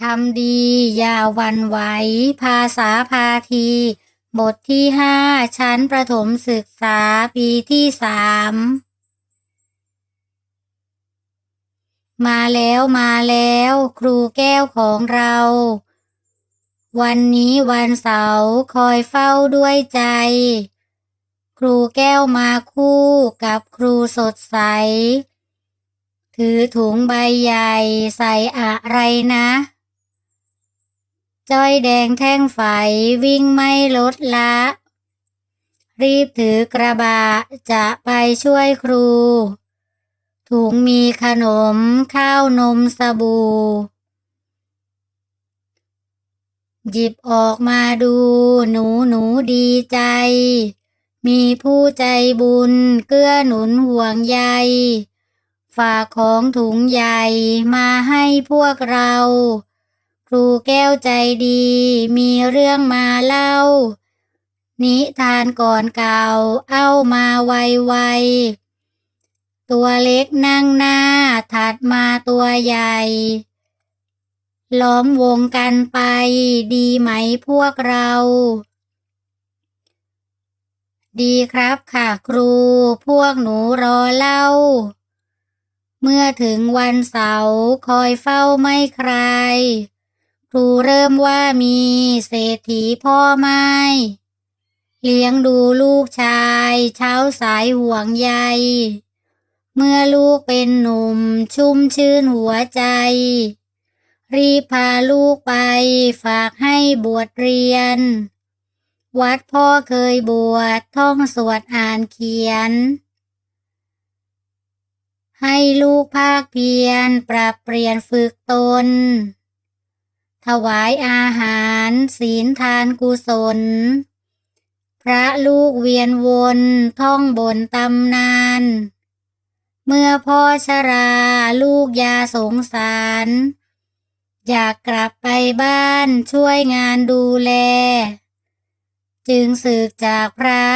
ทำดีอย่าวันไหว ภาษาพาที บทที่ห้าชั้นประถมศึกษาปีที่สามมาแล้วมาแล้ว ครูแก้วของเรา วันนี้วันเสาร์คอยเฝ้าด้วยใจ ครูแก้วมาคู่กับครูสดใส ถือถุงใบใหญ่ใส่อะไรนะ จ้อยแดงแท่งไฟวิ่งไม่ลดละ รีบถือกระบะจะไปช่วยครู ถุงมีขนมข้าวนมสบู่ หยิบออกมาดูหนูหนูดีใจ มีผู้ใจบุญเกื้อหนุนห่วงใยฝากของถุงใหญ่มาให้พวกเรา รูแก้วใจดี มีเรื่องมาเล่า นิทานก่อนเก่าเอามาไวๆตัวเล็กนั่งหน้า ถัดมาตัวใหญ่ ล้อมวงกันไป ดีไหมพวกเรา ดีครับค่ะครูพวกหนูรอเล่า เมื่อถึงวันเสาร์คอยเฝ้าไม่ใคร ครูเริ่มว่ามีเศรษฐีพ่อไม้เลี้ยงดูลูกชาย เช้าสายห่วงใย เมื่อลูกเป็นหนุ่มชุ่มชื่นหัวใจ รีบพาลูกไปฝากให้บวชเรียน วัดพ่อเคยบวชท่องสวดอ่านเขียน ให้ลูกภาคเพียรปรับเปลี่ยนฝึกตน ถวายอาหาร ศีลทานกุศล พระลูกเวียนวนท่องบนตำนาน เมื่อพ่อชราลูกยาสงสาร อยากกลับไปบ้านช่วยงานดูแล จึงสึกจากพระ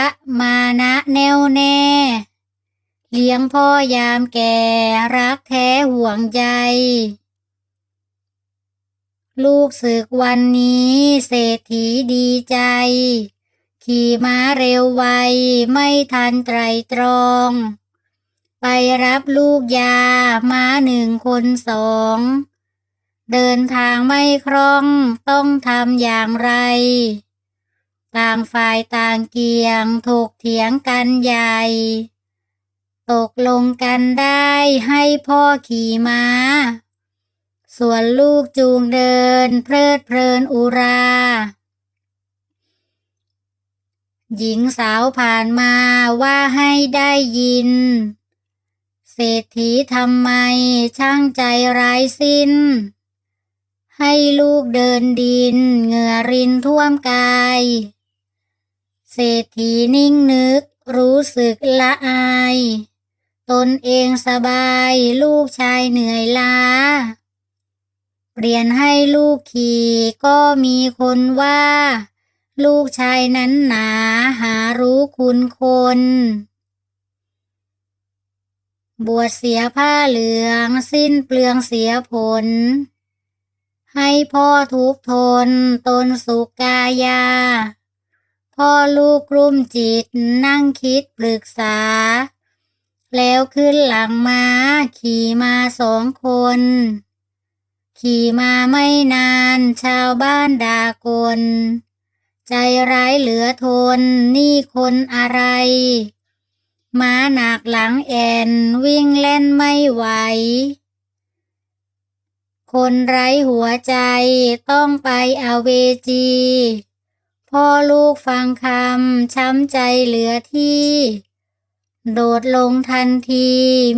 มานะแน่วแน่เลี้ยงพ่อยามแก่รักแท้ห่วงใย ลูกศึกวันนี้เศรษฐีดีใจ ขี่ม้าเร็วไวไม่ทันไตรตรอง ไปรับลูกยาม้าหนึ่งคนสอง เดินทางไม่คล่องต้องทำอย่างไร ต่างฝ่ายต่างเกียงถกเถียงกันใหญ่ตกลงกันได้ให้พ่อขี่ม้า ส่วนลูกจูงเดิน เพลิดเพลินอุรา หญิงสาวผ่านมาว่าให้ได้ยิน เศรษฐีทำไมช่างใจร้ายสิ้น ให้ลูกเดินดินเหงื่อรินท่วมกาย เศรษฐีนิ่งนึกรู้สึกละอาย ตนเองสบายลูกชายเหนื่อยล้า เปลี่ยนให้ลูกขี่ก็มีคนว่า ลูกชายนั้นหนาหารู้คุณคน บวชเสียผ้าเหลืองสิ้นเปลืองเสียผล ให้พ่อทุกทนตนสุขกายา พ่อลูกกลุ้มจิตนั่งคิดปรึกษา แล้วขึ้นหลังม้าขี่มาสองคน ขี่มาไม่นานชาวบ้านด่ากลใจร้ายเหลือทนนี่คนอะไร ม้าหนักหลังแอนวิ่งเล่นไม่ไหว คนไร้หัวใจต้องไปเอาเวจี พ่อลูกฟังคำช้ำใจเหลือที่ โดดลงทันที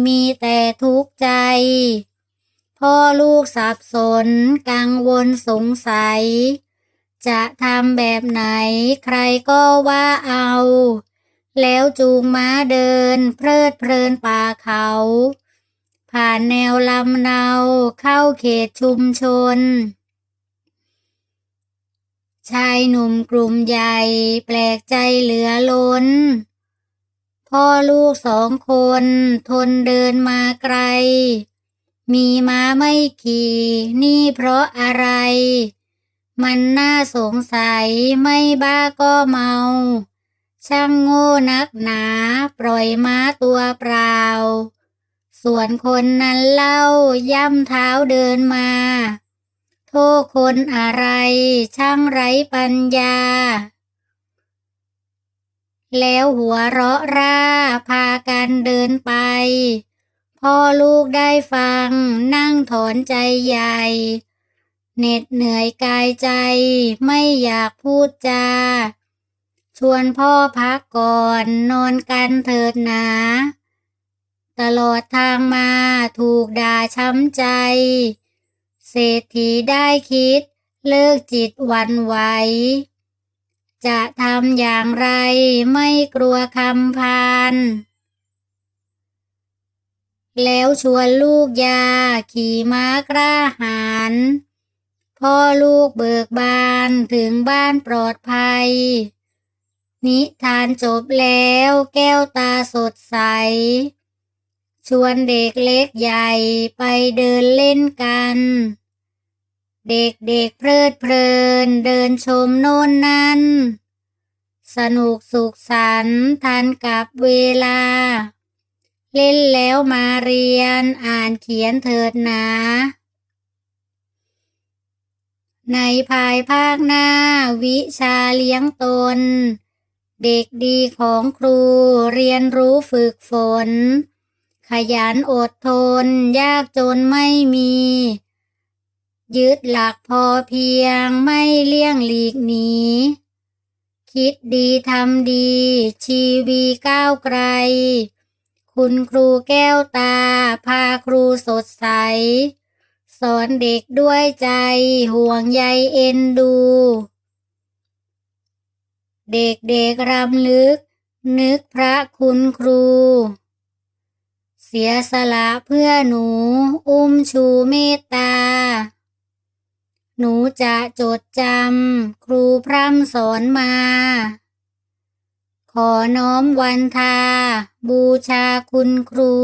มีแต่ทุกข์ใจ พ่อลูกสับสน กังวลสงสัย จะทำแบบไหนใครก็ว่าเอา แล้วจูงม้าเดิน เพลิดเพลินป่าเขา ผ่านแนวลำเนาเข้าเขตชุมชน ชายหนุ่มกลุ่มใหญ่ แปลกใจเหลือล้น พ่อลูกสองคน ทนเดินมาไกล มีมาไม่ขี่ นี่เพราะอะไร มันน่าสงสัยไม่บ้าก็เมา ช่างโง่นักหนา ปล่อยม้าตัวเปล่า ส่วนคนนั้นเล่าย่ำเท้าเดินมา โทษคนอะไร ช่างไร้ปัญญา แล้วหัวเราะร่าพากันเดินไป พ่อลูกได้ฟัง นั่งถอนใจใหญ่ เหน็ดเหนื่อยกายใจ ไม่อยากพูดจา ชวนพ่อพักก่อนนอนกันเถิดหนาตลอดทางมาถูกด่าช้ำใจ เศรษฐีได้คิด เลิกจิตวันไหว จะทำอย่างไรไม่กลัวคำพาน แล้วชวนลูกยา ขี่ม้ากล้าหาญพ่อลูกเบิกบานถึงบ้านปลอดภัย นิทานจบแล้วแก้วตาสดใส ชวนเด็กเล็กใหญ่ไปเดินเล่นกัน เด็กเด็กๆเพลิดเพลินเดินชมโน่นนั่น สนุกสุขสันต์ทันกับเวลา เล่นแล้วมาเรียนอ่านเขียนเถิดนาในภายภาคหน้า วิชาเลี้ยงตน เด็กดีของครูเรียนรู้ฝึกฝน ขยันอดทน ยากจนไม่มี ยึดหลักพอเพียงไม่เลี่ยงหลีกหนีคิดดีทำดี ชีวีก้าวไกล คุณครูแก้วตา พาครูสดใส สอนเด็กด้วยใจห่วงใยเอ็นดู เด็กๆรำลึก นึกพระคุณครู เสียสละเพื่อหนู อุ้มชูเมตตา หนูจะจดจำครูพร่ำสอนมา ขอน้อมวันทา บูชาคุณครู